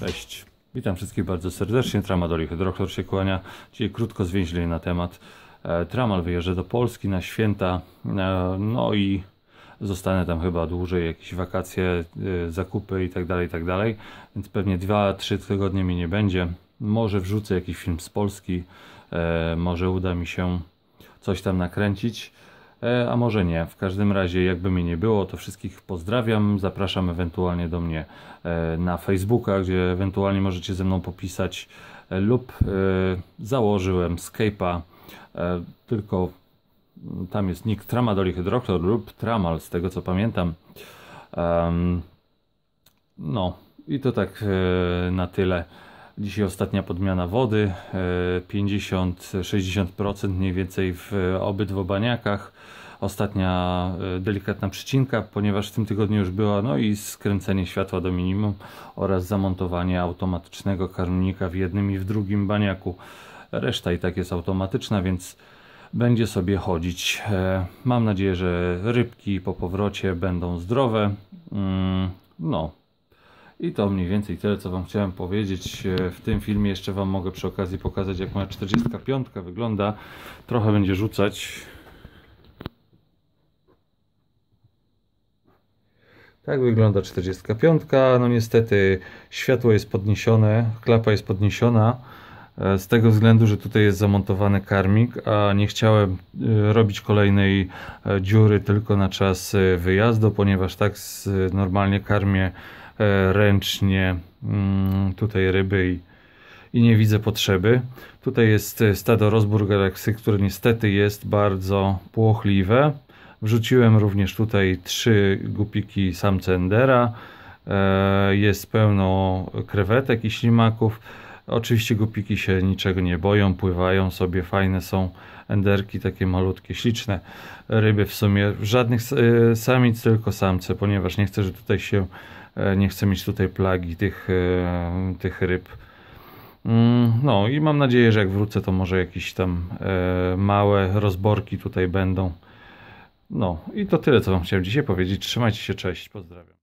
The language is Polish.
Cześć. Witam wszystkich bardzo serdecznie. Tramadol Hydroktor się kłania. Dzisiaj krótko zwięźlej na temat. E, Tramal wyjeżdża do Polski na święta. E, no i zostanę tam chyba dłużej, jakieś wakacje, e, zakupy i tak dalej, i tak. Więc pewnie 2-3 tygodnie mi nie będzie. Może wrzucę jakiś film z Polski. Może uda mi się coś tam nakręcić. E, a może nie. W każdym razie, jakby mi nie było, to wszystkich pozdrawiam. Zapraszam ewentualnie do mnie e, na Facebooka, gdzie ewentualnie możecie ze mną popisać e, lub założyłem Skype'a, tylko mm, tam jest nick Tramadol Hydroktor lub Tramal, z tego co pamiętam. No i to tak na tyle. Dzisiaj ostatnia podmiana wody, e, 50-60% mniej więcej w e, obydwu baniakach. Ostatnia e, delikatna przycinka, ponieważ w tym tygodniu już była, no i skręcenie światła do minimum oraz zamontowanie automatycznego karmnika w jednym i w drugim baniaku. Reszta i tak jest automatyczna, więc będzie sobie chodzić. E, Mam nadzieję, że rybki po powrocie będą zdrowe. Mm, No, i to mniej więcej tyle, co Wam chciałem powiedzieć. E, W tym filmie jeszcze Wam mogę przy okazji pokazać, jak moja 45 wygląda. Trochę będzie rzucać. Tak wygląda 45. No niestety światło jest podniesione, klapa jest podniesiona. e, Z tego względu, że tutaj jest zamontowany karmik, a nie chciałem e, robić kolejnej dziury tylko na czas wyjazdu, ponieważ tak normalnie karmię ręcznie mm, tutaj ryby i, i nie widzę potrzeby. Tutaj jest e, stado Rosburg Galaxy, które niestety jest bardzo płochliwe. Wrzuciłem również tutaj trzy gupiki samce Endera. E, Jest pełno krewetek i ślimaków. Oczywiście gupiki się niczego nie boją, pływają sobie, fajne są enderki, takie malutkie, śliczne ryby w sumie. Żadnych e, samic, tylko samce, ponieważ nie chcę, że tutaj się, e, nie chcę mieć tutaj plagi tych, e, tych ryb. Mm, No i mam nadzieję, że jak wrócę, to może jakieś tam e, małe rozborki tutaj będą. No i to tyle, co Wam chciałem dzisiaj powiedzieć. Trzymajcie się, cześć, pozdrawiam.